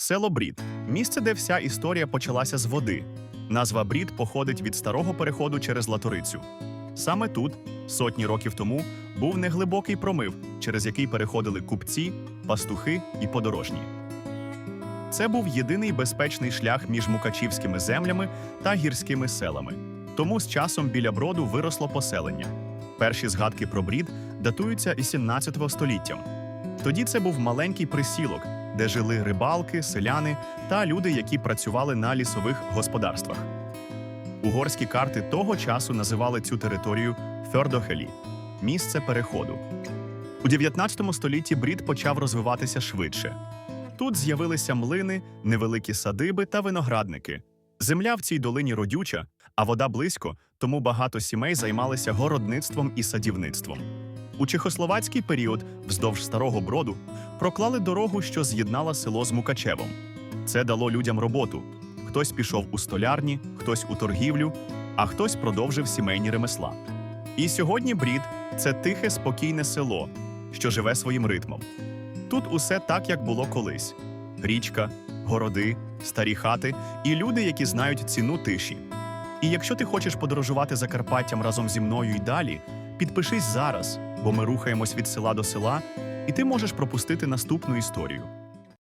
Село Брід місце, де вся історія почалася з води. Назва Брід походить від старого переходу через Латорицю. Саме тут, сотні років тому, був неглибокий промив, через який переходили купці, пастухи і подорожні. Це був єдиний безпечний шлях між мукачівськими землями та гірськими селами. Тому з часом біля броду виросло поселення. Перші згадки про брід датуються із 17 століттям. Тоді це був маленький присілок, де жили рибалки, селяни та люди, які працювали на лісових господарствах. Угорські карти того часу називали цю територію Фьордохелі місце переходу. У 19 столітті брід почав розвиватися швидше. Тут з'явилися млини, невеликі садиби та виноградники. Земля в цій долині родюча, а вода близько, тому багато сімей займалися городництвом і садівництвом. У чехословацький період, вздовж старого броду, проклали дорогу, що з'єднала село з Мукачевом. Це дало людям роботу. Хтось пішов у столярні, хтось у торгівлю, а хтось продовжив сімейні ремесла. І сьогодні брід це тихе, спокійне село, що живе своїм ритмом. Тут усе так, як було колись: річка, городи, старі хати і люди, які знають ціну тиші. І якщо ти хочеш подорожувати Закарпаттям разом зі мною й далі, підпишись зараз, бо ми рухаємось від села до села, і ти можеш пропустити наступну історію.